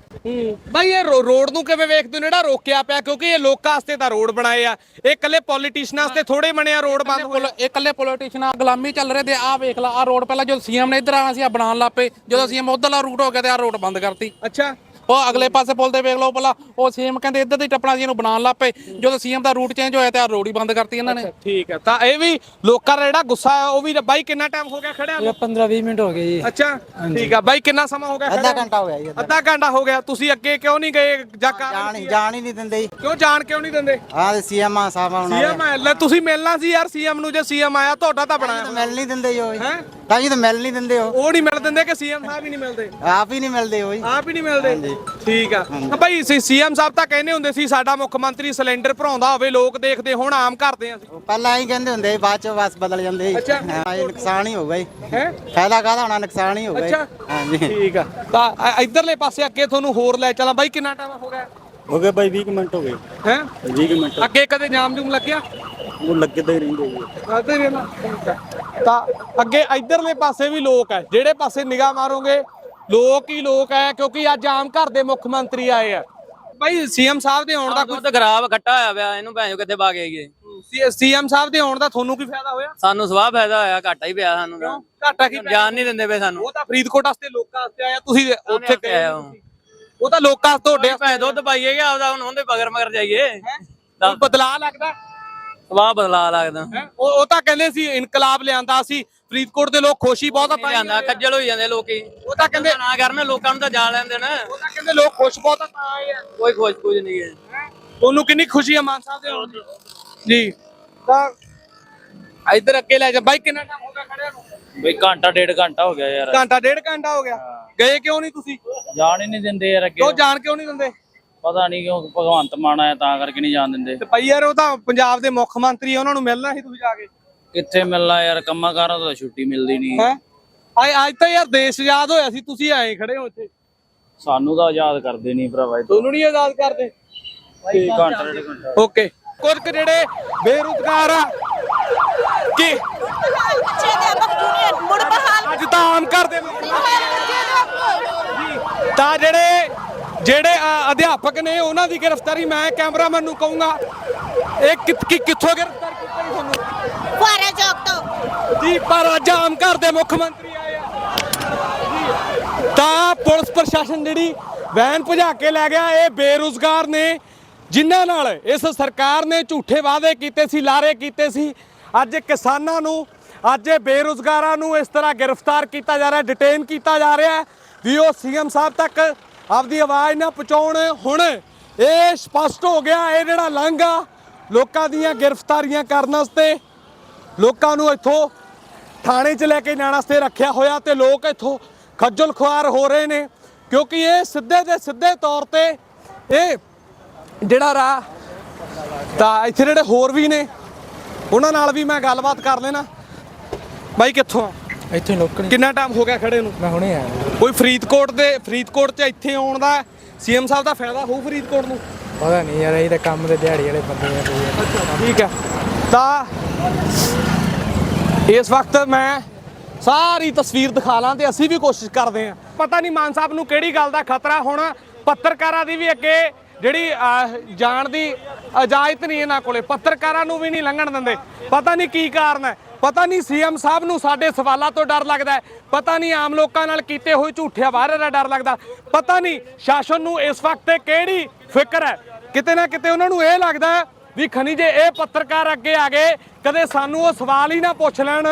ਬਈ ਇਹ ਰੋਡ ਨੂੰ ਕਿਵੇਂ ਵੇਖਦੇ ਹੋ? ਜਿਹੜਾ ਰੋਕਿਆ ਪਿਆ ਕਿਉਂਕਿ ਇਹ ਲੋਕਾਂ ਵਾਸਤੇ ਤਾਂ ਰੋਡ ਬਣਾਏ ਆ। ਇਹ ਇਕੱਲੇ ਪੋਲੀਟੀਸ਼ੀਅਨਾਂ ਵਾਸਤੇ ਥੋੜੇ ਬਣਿਆ ਰੋਡ ਬੰਦ ਪੋਲ- ਇਹ ਇਕੱਲੇ ਪੋਲੀਟੀਸ਼ੀਅਨ ਆ ਗੁਲਾਮੀ ਚੱਲ ਰਹੇ ਤੇ ਆਹ ਵੇਖ ਲਾ ਆਹ ਰੋਡ ਪਹਿਲਾਂ ਜਦੋਂ ਸੀਐਮ ਨੇ ਇੱਧਰ ਆਣਾ ਸੀ ਆ ਬਣਾਉਣ ਲੱਪੇ ਜਦੋਂ ਸੀਐਮ ਉਧਰਲਾ ਰੂਟ ਹੋ ਗਿਆ ਤੇ ਆਹ ਰੋਡ ਬੰਦ ਕਰਤੀ। ਅੱਛਾ। ਉਹ ਅਗਲੇ ਪਾਸੇ ਪੁਲ ਤੇ ਵੇਖ ਲਓ ਪਹਿਲਾਂ ਉਹ ਸੀਐਮ ਕਹਿੰਦੇ ਇੱਧਰ ਦੀ ਟੱਪਣਾ ਸੀ ਇਹਨੂੰ ਬਣਾਉਣ ਲੱਪੇ ਜਦੋਂ ਸੀਐਮ ਦਾ ਰੂਟ ਚੇਂਜ ਹੋਇਆ ਤੇ ਆਹ ਰੋਡ ਹੀ ਬੰਦ ਕਰਤੀ ਇਹਨਾਂ ਨੇ। ਠੀਕ ਹੈ ਤਾਂ ਇਹ ਵੀ ਲੋਕਾਂ ਦਾ ਜਿਹੜਾ ਗੁੱਸਾ ਹੈ ਉਹ ਵੀ ਬਾਈ ਕਿੰਨਾ ਟਾਈਮ ਹੋ ਗਿਆ ਖੜਿਆ ਨੂੰ? 15 20 ਮਿੰਟ ਹੋ ਗਏ ਜੀ। ਅੱਛਾ ਠੀਕ ਆ। ਬਾਈ ਕਿੰਨਾ ਸਮਾਂ ਹੋ ਗਿਆ ਅੱਧਾ ਘੰਟਾ ਹੋ ਗਿਆ ਜੀ ਅੱਧਾ। ਘੰਟਾ ਹੋ ਗਿਆ। ਤੁਸੀਂ ਅੱਗੇ ਕਿਉਂ ਨਹੀਂ ਗਏ? ਜਾਂ ਕਾਰਨ ਕੀ ਹੈ? ਜਾਣ ਹੀ ਨਹੀਂ ਦਿੰਦੇ ਕਿਉਂ ਜਾਣ ਕਿਉਂ ਨਹੀਂ ਦਿੰਦੇ? ਆਹ ਤੇ ਸੀਐਮ ਆ ਸਾਹਿਬ ਆਉਣਾ ਸੀਐਮ ਲੈ ਤੁਸੀਂ ਮਿਲਣਾ ਸੀ ਯਾਰ ਸੀਐਮ ਨੂੰ ਜੇ ਸੀਐਮ ਆਇਆ ਤੁਹਾਡਾ ਤਾਂ ਬਣਾਇਆ ਹੋਇਆ। ਮਿਲ ਨਹੀਂ ਦਿੰਦੇ ਜੋ ਹੈਂ? ਤਾਂ ਜੀ ਤਾਂ ਮਿਲ ਨਹੀਂ ਦਿੰਦੇ ਉਹ। ਉਹ ਨਹੀਂ ਮਿਲ ਦਿੰਦੇ ਕਿ ਸੀਐਮ ਸਾਹਿਬ ਹੀ ਨਹੀਂ ਮਿਲਦੇ? ਆਪ ਹੀ ਨਹੀਂ ਮਿਲਦੇ ਉਹ ਆਪ ਹੀ ਨਹੀਂ ਮਿਲਦੇ? ਠੀਕ ਆ। ਤਾਂ ਭਾਈ ਸੀਐਮ ਸਾਹਿਬ ਤਾਂ ਕਹਿੰਦੇ ਹੁੰਦੇ ਸੀ ਸਾਡਾ ਮੁੱਖ ਮੰਤਰੀ ਸਿਲੰਡਰ ਭਰਾਉਂਦਾ ਹੋਵੇ ਲੋਕ ਦੇਖਦੇ ਹੁਣ ਆਮ ਕਰਦੇ ਆ ਪਹਿਲਾਂ ਹੀ ਕਹਿੰਦੇ ਹੁੰਦੇ ਸੀ, ਬਾਅਦ ਚ ਬਸ ਬਦਲ ਜਾਂਦੇ ਸੀ। ਅੱਛਾ। ਹਾਂ ਇਹ ਨੁਕਸਾਨ ਹੀ ਹੋਊਗਾ ਜੀ। ਹੈ? ਫਾਇਦਾ ਕਾਹਦਾ ਹੋਣਾ ਨੁਕਸਾਨ ਹੀ ਹੋਊਗਾ ਜੀ। ਅੱਛਾ। ਹਾਂਜੀ। ਠੀਕ ਆ। ਤਾਂ ਇਧਰਲੇ ਪਾਸੇ ਅੱਗੇ ਤੁਹਾਨੂੰ ਹੋਰ ਲੈ ਚਲਾਂ। ਬਾਈ ਕਿੰਨਾ ਟਾਈਮ ਹੋ ਗਿਆ? ਹੋ ਗਏ ਬਾਈ 20 ਮਿੰਟ ਹੋ ਗਏ। ਹੈ? 20 ਮਿੰਟ। ਅੱਗੇ ਕਦੇ ਜਾਮ ਜੂਮ ਲੱਗਿਆ? ਉਹ ਲੱਗਦੇ ਹੀ ਰਹਿੰਦੇ। ਜੀ ਤਾਂ ਅੱਗੇ ਇਧਰਲੇ ਪਾਸੇ ਵੀ ਲੋਕ ਹੈ ਜਿਹੜੇ ਪਾਸੇ ਨਿਗਾਹ ਮਾਰੋਗੇ ਲੋਕ ਹੀ ਲੋਕ ਹੈ ਕਿਉਂਕਿ ਅੱਜ ਆਮ ਘਰ ਦੇ ਮੁੱਖ ਮੰਤਰੀ ਆਏ ਆ। ਭਾਈ ਸੀਐਮ ਸਾਹਿਬ ਦੇ ਆਉਣ ਦਾ ਕੋਈ ਦੁੱਧ ਖਰਾਬ ਖੱਟਾ ਹੋਇਆ ਪਿਆ ਇਹਨੂੰ ਭੈਣੋ ਕਿੱਥੇ ਪਾ ਕੇ ਆਈਏ? ਸੀਐਮ ਸਾਹਿਬ ਦੇ ਆਉਣ ਦਾ ਤੁਹਾਨੂੰ ਕੀ ਫਾਇਦਾ ਹੋਇਆ? ਸਾਨੂੰ ਸਵਾਹ ਫਾਇਦਾ ਹੋਇਆ ਘਾਟਾ ਹੀ ਪਿਆ ਸਾਨੂੰ ਤਾਂ। ਘਾਟਾ ਕੀ ਪਿਆ? ਜਾਨ ਨਹੀਂ ਦਿੰਦੇ ਪਏ ਸਾਨੂੰ। ਉਹ ਤਾਂ ਫਰੀਦਕੋਟ ਵਾਸਤੇ ਲੋਕਾਂ ਵਾਸਤੇ ਆਇਆ ਤੁਸੀਂ ਉੱਥੇ ਵਾਸਤੇ ਆਇਆ ਹਾਂ। ਉਹ ਤਾਂ ਲੋਕਾਂ ਵਾਸਤੇ ਤੁਹਾਡੇ ਭੈਣ ਦੁੱਧ ਪਾਈਏ ਕਿ ਆਪਦਾ ਹੁਣ ਉਹਦੇ ਮਗਰ ਮਗਰ ਜਾਈਏ? ਕੋਈ ਬਦਲਾਅ ਲੱਗਦਾ? ਸਵਾਹ ਬਦਲਾ ਲੱਗਦਾ। ਹੈਂ? ਉਹ ਉਹ ਤਾਂ ਕਹਿੰਦੇ ਸੀ ਇਨਕਲਾਬ ਲਿਆਂਦਾ ਸੀ ਫਰੀਦਕੋਟ ਦੇ ਲੋਕ ਖੁਸ਼ੀ ਬਹੁਤ ਆ ਨਹੀਂ ਲਿਆਂਦਾ ਖੱਜਲ ਹੋਈ ਜਾਂਦੇ ਲੋਕੀ ਉਹ ਤਾਂ ਕਹਿੰਦੇ ਨਾ ਕਰਨ ਲੋਕਾਂ ਨੂੰ ਤਾਂ ਜਾਣ ਲੈਂਦੇ ਨਾ ਉਹ ਤਾਂ ਕਹਿੰਦੇ ਲੋਕ ਖੁਸ਼ ਬਹੁਤ ਆ ਤਾਂ ਆਏ ਆ। ਕੋਈ ਖੋਜ ਕੁਝ ਨਹੀਂ ਹੈ। ਤੁਹਾਨੂੰ ਕਿੰਨੀ ਖੁਸ਼ੀ ਆ ਮਾਨ ਸਾਹਿਬ ਦੇ ਆਉਣ ਦੀ? ਜੀ। ਤਾਂ ਇੱਧਰ ਅੱਗੇ ਲੈ ਜਾ। ਬਾਈ ਕਿੰਨਾ ਟਾਈਮ ਹੋ ਗਿਆ ਖੜਿਆ ਨੂੰ? ਬਈ ਘੰਟਾ ਡੇਢ ਘੰਟਾ ਹੋ ਗਿਆ ਯਾਰ। ਘੰਟਾ ਡੇਢ ਘੰਟਾ ਹੋ ਗਿਆ। ਗਏ ਕਿਉਂ ਨਹੀਂ ਤੁਸੀਂ? ਜਾਣ ਹੀ ਨਹੀਂ ਦਿੰਦੇ ਯਾਰ ਅੱਗੇ। ਕਿਉਂ ਜਾਣ ਕਿਉਂ ਨਹੀਂ ਦਿੰਦੇ? ਪਤਾ ਨਹੀਂ ਕਿਉਂ ਭਗਵੰਤ ਮਾਨ ਆਇਆ ਤਾਂ ਕਰਕੇ ਨਹੀਂ ਜਾਣ ਦਿੰਦੇ। ਤੇ ਭਾਈ ਯਾਰ ਉਹ ਤਾਂ ਪੰਜਾਬ ਦੇ ਮੁੱਖ ਮੰਤਰੀ ਆ ਉਹਨਾਂ ਨੂੰ ਮਿਲਣਾ ਸੀ ਤੁਸੀਂ ਜਾ ਕੇ। ਕਿੱਥੇ ਮਿਲਣਾ ਯਾਰ ਕੰਮਾਂ ਕਾਰਾਂ ਤੋਂ ਤਾਂ ਛੁੱਟੀ ਮਿਲਦੀ ਨਹੀਂ। ਹੈ? ਅੱਜ ਤਾਂ ਯਾਰ ਦੇਸ਼ ਆਜ਼ਾਦ ਹੋਇਆ ਸੀ ਤੁਸੀਂ ਆਏ ਖੜੇ ਹੋ ਇੱਥੇ। ਸਾਨੂੰ ਤਾਂ ਆਜ਼ਾਦ ਕਰਦੇ ਨਹੀਂ ਭਰਾਵਾ ਇਹ ਤੁਹਾਨੂੰ ਨਹੀਂ ਆਜ਼ਾਦ ਕਰਦੇ? ਘੰਟਾ ਡੇਢ ਘੰਟਾ। ਓਕੇ। ਕੁਝ ਕੁ ਜਿਹੜੇ ਬੇਰੁਜ਼ਗਾਰ ਆ ਕਿ? ਅੱਜ ਤਾਂ ਆਮ ਘਰ ਦੇ ਮੁੱਖ ਤਾਂ ਜਿਹੜੇ ਜਿਹੜੇ ਅ, ਅਧਿਆਪਕ ਨੇ ਉਹਨਾਂ ਦੀ ਗ੍ਰਿਫਤਾਰੀ ਮੈਂ ਕੈਮਰਾਮੈਨ ਨੂੰ ਕਹੂੰਗਾ। ਇਹ ਕਿ- ਕਿੱਥੋਂ ਗ੍ਰਿਫਤਾਰ ਕੀਤਾ ਜੀ ਤੁਹਾਨੂੰ? ਫੁਆਰਾ ਚੌਕ ਤੋਂ। ਜੀ ਪਰ ਅੱਜ ਆਮ ਘਰ ਦੇ ਮੁੱਖ ਮੰਤਰੀ ਆਏ ਆ। ਤਾਂ ਪੁਲਿਸ ਪ੍ਰਸ਼ਾਸਨ ਜਿਹੜੀ ਵੈਨ ਭਜਾ ਕੇ ਲੈ ਗਿਆ, ਇਹ ਬੇਰੁਜ਼ਗਾਰ ਨੇ, ਜਿਨ੍ਹਾਂ ਨਾਲ ਇਸ ਸਰਕਾਰ ਨੇ ਝੂਠੇ ਵਾਅਦੇ ਕੀਤੇ ਸੀ, ਲਾਰੇ ਕੀਤੇ ਸੀ। ਅੱਜ ਕਿਸਾਨਾਂ ਨੂੰ, ਅੱਜ ਇਹ ਬੇਰੁਜ਼ਗਾਰਾਂ ਨੂੰ ਇਸ ਤਰ੍ਹਾਂ ਗ੍ਰਿਫਤਾਰ ਕੀਤਾ ਜਾ ਰਿਹਾ ਡਿਟੇਨ ਕੀਤਾ ਜਾ ਰਿਹਾ। ਹੈ ਵੀ ਉਹ ਸੀਐਮ ਸਾਹਿਬ ਤੱਕ ਆਪਦੀ ਆਵਾਜ਼ ਨਾ ਪਹੁੰਚਾਉਣ। ਹੁਣ ਇਹ ਸਪਸ਼ਟ ਹੋ ਗਿਆ, ਇਹ ਜਿਹੜਾ ਲੰਘਾ ਲੋਕਾਂ ਦੀਆਂ ਗ੍ਰਿਫਤਾਰੀਆਂ ਕਰਨ ਵਾਸਤੇ। ਲੋਕਾਂ ਨੂੰ ਇੱਥੋਂ ਥਾਣੇ 'ਚ ਲੈ ਕੇ ਜਾਣ ਵਾਸਤੇ ਰੱਖਿਆ ਹੋਇਆ ਤੇ ਲੋਕ ਇੱਥੋਂ ਖੱਜਲ ਖੁਆਰ ਹੋ ਰਹੇ ਨੇ ਕਿਉਂਕਿ ਇਹ ਸਿੱਧੇ ਦੇ ਸਿੱਧੇ ਤੌਰ ਤੇ ਇਹ ਜਿਹੜਾ ਰਾਹ ਤਾਂ ਇੱਥੇ ਜਿਹੜੇ ਹੋਰ ਵੀ ਨੇ ਉਹਨਾਂ ਨਾਲ ਵੀ ਮੈਂ ਗੱਲਬਾਤ ਕਰ ਲੈਣਾ। ਬਾਈ ਕਿੱਥੋਂ ਆ? ਇੱਥੇ ਲੋਕਲ ਕਿੰਨਾ ਟਾਈਮ ਹੋ ਗਿਆ ਖੜੇ ਨੂੰ? ਮੈਂ ਹੁਣੇ ਆਇਆ। ਕੋਈ ਫਰੀਦਕੋਟ ਦੇ ਫਰੀਦਕੋਟ 'ਚ ਇੱਥੇ ਆਉਣ ਦਾ ਸੀਐਮ ਸਾਹਿਬ ਦਾ ਫਾਇਦਾ ਹੋਊ ਫਰੀਦਕੋਟ ਨੂੰ? ਪਤਾ ਨਹੀਂ ਯਾਰ ਇਹ ਤਾਂ ਕੰਮ ਦੇ ਦਿਹਾੜੀ ਵਾਲੇ ਬੰਦੇ ਆ ਠੀਕ ਹੈ। ਤਾਂ ਇਸ ਵਕਤ ਮੈਂ ਸਾਰੀ ਤਸਵੀਰ ਦਿਖਾ ਲਾਂ ਤੇ ਅਸੀਂ ਵੀ ਕੋਸ਼ਿਸ਼ ਕਰਦੇ ਹਾਂ। ਪਤਾ ਨਹੀਂ ਮਾਨ ਸਾਹਿਬ ਨੂੰ ਕਿਹੜੀ ਗੱਲ ਦਾ ਖਤਰਾ, ਹੁਣ ਪੱਤਰਕਾਰਾਂ ਦੀ ਵੀ ਅੱਗੇ ਜਿਹੜੀ ਜਾਣ ਦੀ ਇਜਾਜ਼ਤ ਨਹੀਂ ਇਹਨਾਂ ਕੋਲੇ। ਪੱਤਰਕਾਰਾਂ ਨੂੰ ਵੀ ਨਹੀਂ ਲੰਘਣ ਦਿੰਦੇ। ਪਤਾ ਨਹੀਂ ਕੀ ਕਾਰਨ ਹੈ। ਪਤਾ ਨਹੀਂ ਸੀਐਮ ਸਾਹਿਬ ਨੂੰ ਸਾਡੇ ਸਵਾਲਾਂ ਤੋਂ ਡਰ ਲੱਗਦਾ ਹੈ। ਪਤਾ ਨਹੀਂ ਆਮ ਲੋਕਾਂ ਨਾਲ ਕੀਤੇ ਹੋਏ ਝੂਠੇ ਵਾਅਦੇ ਦਾ ਡਰ ਲੱਗਦਾ। ਪਤਾ ਨਹੀਂ ਸ਼ਾਸਨ ਨੂੰ ਇਸ ਵਕਤ ਕਿਹੜੀ ਫਿਕਰ ਹੈ। ਕਿਤੇ ਨਾ ਕਿਤੇ ਉਹਨਾਂ ਨੂੰ ਇਹ ਲੱਗਦਾ ਵੀ ਖਨੀ ਜੇ ਇਹ ਪੱਤਰਕਾਰ ਅੱਗੇ ਆ ਗਏ ਕਦੇ ਸਾਨੂੰ ਉਹ ਸਵਾਲ ਹੀ ਨਾ ਪੁੱਛ ਲੈਣ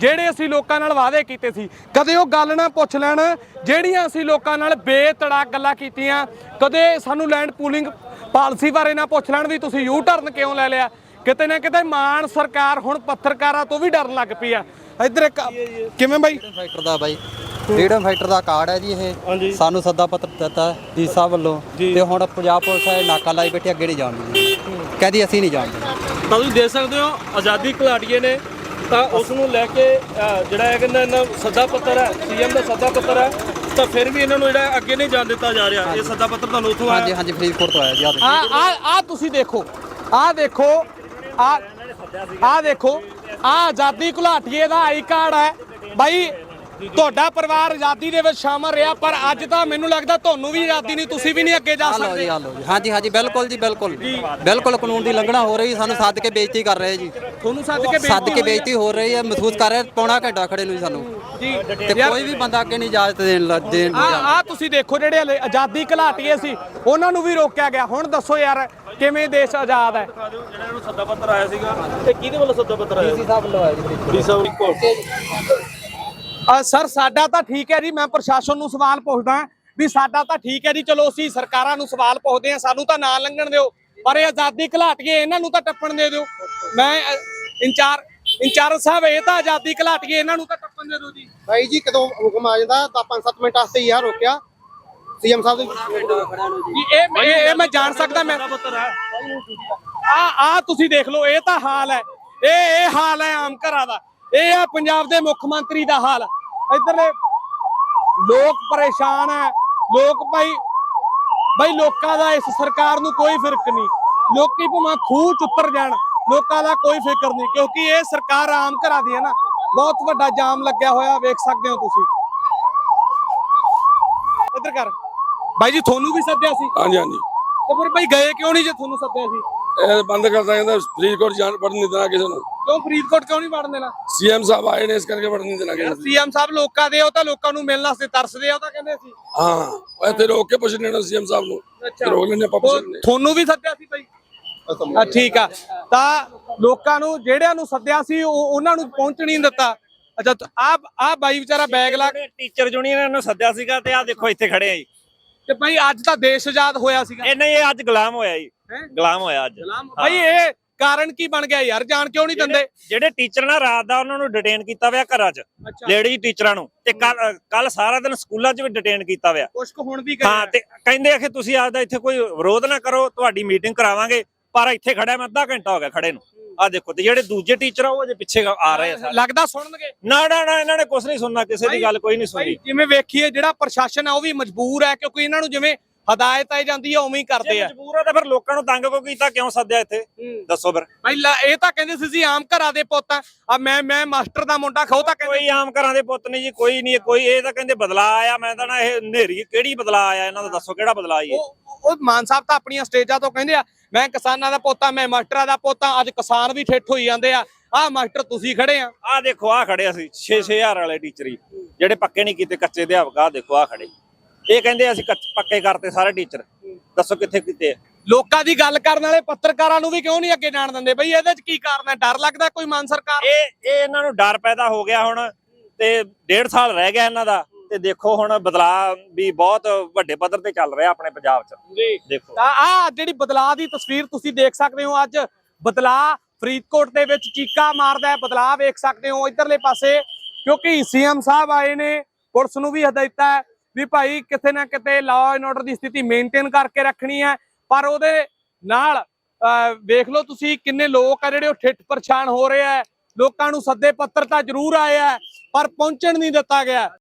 ਜਿਹੜੇ ਅਸੀਂ ਲੋਕਾਂ ਨਾਲ ਵਾਅਦੇ ਕੀਤੇ ਸੀ। ਕਦੇ ਉਹ ਗੱਲ ਨਾ ਪੁੱਛ ਲੈਣ ਜਿਹੜੀਆਂ ਅਸੀਂ ਲੋਕਾਂ ਨਾਲ ਬੇਤੜਾ ਗੱਲਾਂ ਕੀਤੀਆਂ। ਕਦੇ ਸਾਨੂੰ ਲੈਂਡ ਪੂਲਿੰਗ ਪਾਲਿਸੀ ਬਾਰੇ ਨਾ ਪੁੱਛ ਲੈਣ ਵੀ ਤੁਸੀਂ ਯੂ ਟਰਨ ਕਿਉਂ ਲੈ ਲਿਆ? ਕਿਤੇ ਨਾ ਕਿਤੇ ਮਾਨ ਸਰਕਾਰ ਹੁਣ ਪੱਤਰਕਾਰਾਂ ਤੋਂ ਵੀ ਡਰਨ ਲੱਗ ਪਈ ਆ। ਇੱਧਰ ਇੱਕ ਕਿਵੇਂ ਬਾਈ? ਫਾਈਟਰ ਦਾ ਬਾਈ। ਫਰੀडम ਫਾਈਟਰ ਦਾ ਕਾਰਡ ਹੈ ਜੀ ਇਹ। ਸਾਨੂੰ ਸੱਦਾ ਪੱਤਰ ਦਿੱਤਾ ਡੀ ਸਾਹਿਬ ਵੱਲੋਂ। ਤੇ ਹੁਣ ਪੰਜਾਬ ਪੁਲਿਸ ਹੈ ਨਾਕਾ ਲਾਈ ਬੈਠੀ ਅੱਗੇ ਨਹੀਂ ਜਾਣ ਦਿੰਦੀ। ਕਹਿੰਦੀ ਅਸੀਂ ਨਹੀਂ ਜਾਣ ਦਿੰਦੇ ਤਾਂ ਤੁਸੀਂ ਦੇਖ ਸਕਦੇ ਹੋ ਆਜ਼ਾਦੀ ਘੁਲਾਟੀਏ ਨੇ। ਤਾਂ ਉਸ ਨੂੰ ਲੈ ਕੇ ਅ, ਜਿਹੜਾ ਹੈ ਕਹਿੰਦਾ ਇਹਨਾਂ ਸੱਦਾ ਪੱਤਰ ਹੈ ਸੀਐਮ ਦਾ ਸੱਦਾ ਪੱਤਰ ਹੈ ਤਾਂ ਫਿਰ ਵੀ ਇਹਨਾਂ ਨੂੰ ਜਿਹੜਾ ਅੱਗੇ ਨਹੀਂ ਜਾਣ ਦਿੱਤਾ ਜਾ ਰਿਹਾ। ਇਹ ਸੱਦਾ ਪੱਤਰ ਤੁਹਾਨੂੰ ਉੱਥੋਂ ਹਾਂਜੀ ਹਾਂਜੀ ਫਰੀਦਕੋਟ ਤੋਂ ਆਇਆ ਜੀ ਆਹ ਦੇਖੋ। ਆ ਆ ਆ ਤੁਸੀਂ ਦੇਖੋ ਆ ਦੇਖੋ ਆ ਆ ਦੇਖੋ ਆ ਆਜ਼ਾਦੀ ਘੁਲਾਟੀਏ ਦਾ ਆਈ ਕਾਰਡ ਹੈ। ਬਾਈ ਤੁਹਾਡਾ ਪਰਿਵਾਰ ਆਜ਼ਾਦੀ ਦੇ ਵਿੱਚ ਸ਼ਾਮਲ ਰਿਹਾ ਪਰ ਅੱਜ ਤਾਂ ਮੈਨੂੰ ਲੱਗਦਾ ਤੁਹਾਨੂੰ ਵੀ ਆਜ਼ਾਦੀ ਨਹੀਂ ਤੁਸੀਂ ਵੀ ਨਹੀਂ ਅੱਗੇ ਜਾ ਸਕਦੇ। ਜੀ ਜੀ। ਹਾਂਜੀ ਹਾਂਜੀ ਬਿਲਕੁਲ ਜੀ ਬਿਲਕੁਲ। ਬਿਲਕੁਲ ਕਾਨੂੰਨ ਦੀ ਲੰਘਣਾ ਹੋ ਰਹੀ ਸਾਨੂੰ ਸੱਦ ਕੇ ਬੇਇੱਜ਼ਤੀ ਕਰ ਰਹੇ ਜੀ। ਤੁਹਾਨੂੰ ਸੱਦ ਕੇ ਸੱਦ ਕੇ ਬੇਇੱਜ਼ਤੀ ਹੋ ਰਹੀ ਹੈ? ਮਹਿਸੂਸ ਕਰ ਰਹੇ ਪੌਣਾ ਘੰਟਾ ਖੜੇ ਨੂੰ ਜੀ ਸਾਨੂੰ। ਜੀ। ਤੇ ਕੋਈ ਵੀ ਬੰਦਾ ਅੱਗੇ ਨਹੀਂ ਇਜਾਜ਼ਤ ਦੇਣ ਲੱਗ ਦੇਣ ਆ ਆ ਤੁਸੀਂ ਦੇਖੋ ਜਿਹੜੇ ਹਲੇ ਆਜ਼ਾਦੀ ਘੁਲਾਟੀਏ ਸੀ ਉਹਨਾਂ ਨੂੰ ਵੀ ਰੋਕਿਆ ਗਿਆ। ਹੁਣ ਦੱਸੋ ਯਾਰ ਕਿਵੇਂ ਦੇਸ਼ ਆਜ਼ਾਦ ਹੈ? ਜਿਹੜਾ ਇਹਨੂੰ ਸੱਦਾ ਪੱਤਰ ਆਇਆ ਸੀਗਾ ਇਹ ਕਿਹਦੇ ਵੱਲੋਂ ਸੱਦਾ ਪੱਤਰ ਆਇਆ? ਸੀ ਸਾਹਿਬ ਵੱਲੋਂ ਆਇਆ ਜੀ। ਸਾਹਿਬ ਆ ਸਰ ਸਾਡਾ ਤਾਂ ਠੀਕ ਹੈ ਜੀ ਮੈਂ ਪ੍ਰਸ਼ਾਸਨ ਨੂੰ ਸਵਾਲ ਪੁੱਛਦਾ ਵੀ ਸਾਡਾ ਤਾਂ ਠੀਕ ਹੈ ਜੀ ਚਲੋ ਅਸੀਂ ਸਰਕਾਰਾਂ ਨੂੰ ਸਵਾਲ ਪੁੱਛਦੇ ਆ ਸਾਨੂੰ ਤਾਂ ਨਾ ਲੰਘਣ ਦਿਓ ਪਰ ਇਹ ਆਜ਼ਾਦੀ ਘੁਲਾਟੀਏ ਇਹਨਾਂ ਨੂੰ ਤਾਂ ਟੱਪਣ ਦੇ ਦਿਓ। ਮੈਂ ਇੰਚਾਰ ਇੰਚਾਰਜ ਸਾਹਿਬ ਇਹ ਤਾਂ ਆਜ਼ਾਦੀ ਘੁਲਾਟੀਏ ਇਹਨਾਂ ਨੂੰ ਤਾਂ ਟੱਪਣ ਦੇ ਦਿਓ ਜੀ। ਭਾਈ ਜੀ ਕਦੋਂ ਹੁਕਮ ਆ ਜਾਂਦਾ ਤਾਂ 5-7 ਮਿੰਟ ਵਾਸਤੇ ਹੀ ਆ ਰੋਕਿਆ। ਸੀਐਮ ਸਾਹਿਬ ਦੇ ਜੀ ਇਹ ਇਹ ਮੈਂ ਜਾਣ ਸਕਦਾ ਮੈਂ ਹੈ ਆ ਆ ਤੁਸੀਂ ਦੇਖ ਲਓ ਇਹ ਤਾਂ ਹਾਲ ਹੈ। ਇਹ ਇਹ ਹਾਲ ਹੈ ਆਮ ਘਰਾਂ ਦਾ। ਇਹ ਆ ਪੰਜਾਬ ਦੇ ਮੁੱਖ ਮੰਤਰੀ ਦਾ ਹਾਲ। ਇਧਰਲੇ ਲੋਕ ਪਰੇਸ਼ਾਨ ਹੈ ਲੋਕ ਭਾਈ ਭਾਈ ਲੋਕਾਂ ਦਾ ਇਸ ਸਰਕਾਰ ਨੂੰ ਕੋਈ ਫਿਰਕ ਨਹੀਂ। ਲੋਕੀ ਭਾਵੇਂ ਖੂਹ ਚ ਉਤਰ ਜਾਣ ਲੋਕਾਂ ਦਾ ਕੋਈ ਫਿਕਰ ਨਹੀਂ। ਕਿਉਂਕਿ ਇਹ ਸਰਕਾਰ ਆਮ ਘਰਾਂ ਦੀ ਹੈ ਨਾ। ਬਹੁਤ ਵੱਡਾ ਜਾਮ ਲੱਗਿਆ ਹੋਇਆ ਵੇਖ ਸਕਦੇ ਹੋ ਤੁਸੀਂ। ਇੱਧਰ ਕਰ। ਭਾਈ ਜੀ ਤੁਹਾਨੂੰ ਵੀ ਸੱਦਿਆ ਸੀ? ਹਾਂਜੀ ਹਾਂਜੀ। ਤੇ ਫਿਰ ਭਾਈ ਗਏ ਕਿਉਂ ਨਹੀਂ ਜੇ ਤੁਹਾਨੂੰ ਸੱਦਿਆ ਸੀ? ਇਹ ਬੰਦ ਕਰਦਾ ਕਹਿੰਦਾ ਫਰੀਦਕੋਟ ਜਾਣ ਪੜਨ ਨਹੀਂ ਦੇਣਾ ਕਿਸੇ ਨੂੰ। ਕਿਉਂ ਫਰੀਦਕੋਟ ਕਿਉਂ ਨਹੀਂ ਵੜਨ ਦੇਣਾ? ਸੀਐਮ ਸਾਹਿਬ ਆਏ ਨੇ ਇਸ ਕਰਕੇ ਪੜਨ ਨਹੀਂ ਦੇਣਾ ਕਿਸੇ ਨੂੰ ਸੀਐਮ ਸਾਹਿਬ ਲੋਕਾਂ ਦੇ ਉਹ ਤਾਂ ਲੋਕਾਂ ਨੂੰ ਮਿਲਣ ਵਾਸਤੇ ਤਰਸਦੇ ਆ ਉਹ ਤਾਂ ਕਹਿੰਦੇ ਸੀ। ਹਾਂ ਉਹ ਇੱਥੇ ਰੋਕ ਕੇ ਪੁੱਛ ਲੈਣਾ ਸੀਐਮ ਸਾਹਿਬ ਨੂੰ। ਰੋਕ ਲੈਣੇ ਆਪਾਂ ਪੁੱਛ ਉਹ ਲੈਣੇ ਤੁਹਾਨੂੰ ਵੀ ਸੱਦਿਆ ਸੀ ਭਾਈ ਆ ਠੀਕ ਆ। ਤਾਂ ਲੋਕਾਂ ਨੂੰ ਜਿਹੜਿਆਂ ਨੂੰ ਸੱਦਿਆ ਸੀ ਉਹ ਉਹਨਾਂ ਨੂੰ ਪਹੁੰਚਣ ਹੀ ਨਹੀਂ ਦਿੱਤਾ। ਅੱਛਾ ਆ ਆ ਬਾਈ ਵਿਚਾਰਾ ਬੈਗ ਲਾ ਕੇ ਟੀਚਰ ਯੂਨੀਅਨ ਨੂੰ ਸੱਦਿਆ ਸੀਗਾ ਤੇ ਆ ਦੇਖੋ ਇੱਥੇ ਖੜੇ ਆ ਜੀ। ਤੇ ਭਾਈ ਅੱਜ ਤਾਂ ਦੇਸ਼ ਆਜ਼ਾਦ ਹੋਇਆ ਸੀਗਾ। ਇਹ ਨਹੀਂ ਇਹ ਅੱਜ ਗੁਲਾਮ ਹੋਇਆ ਜੀ। ਹੈਂ? ਗੁਲਾਮ ਹੋਇਆ ਅੱਜ। ਭਾਈ ਇਹ ਕਾਰਨ ਕੀ ਬਣ ਗਿਆ ਯਾਰ? ਜਾਣ ਕਿਉਂ ਨਹੀਂ ਦਿੰਦੇ? ਜਿਹੜੇ ਟੀਚਰ ਨਾ ਰਾਤ ਦਾ ਉਹਨਾਂ ਨੂੰ ਡਿਟੇਨ ਕੀਤਾ ਹੋਇਆ ਘਰਾਂ 'ਚ ਲੇਡੀ ਟੀਚਰਾਂ ਨੂੰ। ਤੇ ਕੱਲ ਕੱਲ ਸਾਰਾ ਦਿਨ ਸਕੂਲਾਂ 'ਚ ਵੀ ਡਿਟੇਨ ਕੀਤਾ ਹੋਇਆ ਕੁਛ ਕੁ ਹੁਣ ਵੀ ਹਾਂ ਤੇ ਕਹਿੰਦੇ ਆ ਕਿ ਤੁਸੀਂ ਆਪਦਾ ਇੱਥੇ ਕੋਈ ਵਿਰੋਧ ਨਾ ਕਰੋ ਤੁਹਾਡੀ ਮੀਟਿੰਗ ਕਰਾਵਾਂਗੇ ਪਰ ਇੱਥੇ ਖੜਿਆ ਮੈਂ ਅੱਧਾ ਘੰਟਾ ਹੋ ਗਿਆ ਖੜੇ ਨੂੰ। ਆ ਦੇਖੋ ਤੇ ਜਿਹੜੇ ਦੂਜੇ ਟੀਚਰ ਆ ਉਹ ਅਜੇ ਪਿੱਛੇ ਆ ਰਹੇ ਆ ਸਾਰੇ। ਲੱਗਦਾ ਸੁਣਨਗੇ। ਨਾ ਨਾ ਨਾ ਇਹਨਾਂ ਨੇ ਕੁਝ ਨਹੀਂ ਸੁਣਨਾ ਕਿਸੇ ਦੀ ਗੱਲ ਕੋਈ ਨਹੀਂ ਸੁਣਨੀ। ਜਿਵੇਂ ਵੇਖੀਏ ਜਿਹੜਾ ਪ੍ਰਸ਼ਾਸਨ ਆ ਉਹ ਵੀ ਮਜਬੂਰ ਹੈ ਕਿਉਂਕਿ ਇਹਨਾਂ ਨੂੰ ਜਿਵੇਂ ਹਦਾਇਤ ਆਈ ਜਾਂਦੀ ਹੈ ਉਵੇਂ ਹੀ ਕਰਦੇ ਆ। ਮਜਬੂਰ ਆ ਤਾਂ ਫਿਰ ਲੋਕਾਂ ਨੂੰ ਤੰਗ ਕਿਉਂ ਕੀਤਾ? ਕਿਉਂ ਸੱਦਿਆ ਇੱਥੇ? ਦੱਸੋ ਫਿਰ। ਭਾਈ ਲਾ- ਇਹ ਤਾਂ ਕਹਿੰਦੇ ਸੀ ਜੀ ਆਮ ਘਰਾਂ ਦੇ ਪੁੱਤ ਆ। ਆ ਮੈਂ ਮੈਂ ਮਾਸਟਰ ਦਾ ਮੁੰਡਾ ਖਾਓ ਤਾਂ ਕਹਿੰਦੇ ਕੋਈ ਆਮ ਘਰਾਂ ਦੇ ਪੁੱਤ ਨਹੀਂ ਜੀ ਕੋਈ ਨਹੀਂ ਕੋਈ ਇਹ ਤਾਂ ਕਹਿੰਦੇ ਬਦਲਾ ਆਇਆ। ਮੈਂ ਤਾਂ ਨਾ ਇਹ ਨੇਰੀ ਕਿਹੜੀ ਬਦਲਾ ਆਇਆ? ਇਹਨਾਂ ਦਾ ਦੱਸੋ ਕਿਹੜਾ ਬਦਲਾ ਆਈ ਉਹ ਉਹ ਮਾਨ ਸਾਹਿਬ ਤਾਂ ਆਪਣੀਆਂ ਸਟੇਜਾਂ ਤੋਂ ਕਹਿੰਦੇ ਆ ਮੈਂ ਕਿਸਾਨਾਂ ਦਾ ਪੁੱਤ ਆ ਮੈਂ ਮਾਸਟਰਾਂ ਦਾ ਪੁੱਤ ਆ ਅੱਜ ਕਿਸਾਨ ਵੀ ਠੇਠ ਹੋਈ ਜਾਂਦੇ ਆ। ਆਹ ਮਾਸਟਰ ਤੁਸੀਂ ਖੜੇ ਆ। ਆ ਦੇਖੋ ਆ ਖੜੇ ਅਸੀਂ 6-6000 ਵਾਲੇ ਟੀਚਰ ਹੀ ਜਿਹੜੇ ਪੱਕੇ ਨਹੀਂ ਕੀਤੇ ਕੱਚੇ ਅਧਿਆਪਕ ਆ ਦੇਖੋ ਆ ਖੜੇ। ਇਹ ਕਹਿੰਦੇ ਅਸੀਂ ਕੱਚ- ਪੱਕੇ ਕਰਤੇ ਸਾਰੇ ਟੀਚਰ। ਦੱਸੋ ਕਿੱਥੇ ਕੀਤੇ ਆ? ਲੋਕਾਂ ਦੀ ਗੱਲ ਕਰਨ ਵਾਲੇ ਪੱਤਰਕਾਰਾਂ ਨੂੰ ਵੀ ਕਿਉਂ ਨਹੀਂ ਅੱਗੇ ਜਾਣ ਦਿੰਦੇ ਬਈ? ਇਹਦੇ 'ਚ ਕੀ ਕਾਰਨ ਹੈ? ਡਰ ਲੱਗਦਾ ਕੋਈ ਮਾਨ ਸਰਕਾਰ ਇਹ ਇਹ ਇਹਨਾਂ ਨੂੰ ਡਰ ਪੈਦਾ ਹੋ ਗਿਆ ਹੁਣ ਤੇ ਡੇਢ ਸਾਲ ਰਹਿ ਗਿਆ ਇਹਨਾਂ ਦਾ ਤੇ ਦੇਖੋ ਹੁਣ ਬਦਲਾਅ ਵੀ ਬਹੁਤ ਵੱਡੇ ਪੱਧਰ ਤੇ ਚੱਲ ਰਿਹਾ ਆਪਣੇ ਪੰਜਾਬ 'ਚ। ਜੀ। ਦੇਖੋ। ਤਾਂ ਆ ਜਿਹੜੀ ਬਦਲਾਅ ਦੀ ਤਸਵੀਰ ਤੁਸੀਂ ਦੇਖ ਸਕਦੇ ਹੋ ਅੱਜ ਬਦਲਾਅ ਫਰੀਦਕੋਟ ਦੇ ਵਿੱਚ ਚੀਕਾ ਮਾਰਦਾ ਹੈ ਬਦਲਾਅ ਵੇਖ ਸਕਦੇ ਹੋ ਇਧਰਲੇ ਪਾਸੇ ਕਿਉਂਕਿ ਸੀਐਮ ਸਾਹਿਬ ਆਏ ਨੇ ਪੁਲਿਸ ਨੂੰ ਵੀ ਹਦਾਇਤਾਂ ਹੈ। ਵੀ ਭਾਈ ਕਿਤੇ ਨਾ ਕਿਤੇ ਲਾਅ ਐਂਡ ਆਰਡਰ ਦੀ ਸਥਿਤੀ ਮੇਨਟੇਨ ਕਰਕੇ ਰੱਖਣੀ ਹੈ ਪਰ ਉਹਦੇ ਨਾਲ ਅਹ, ਵੇਖ ਲਓ ਤੁਸੀਂ ਕਿੰਨੇ ਲੋਕ ਆ ਜਿਹੜੇ ਉਹ ਠਿੱਠ ਪਰੇਸ਼ਾਨ ਹੋ ਰਹੇ ਆ ਲੋਕਾਂ ਨੂੰ ਸੱਦੇ ਪੱਤਰ ਤਾਂ ਜ਼ਰੂਰ ਆਏ ਆ ਪਰ ਪਹੁੰਚਣ ਨਹੀਂ ਦਿੱਤਾ ਗਿਆ।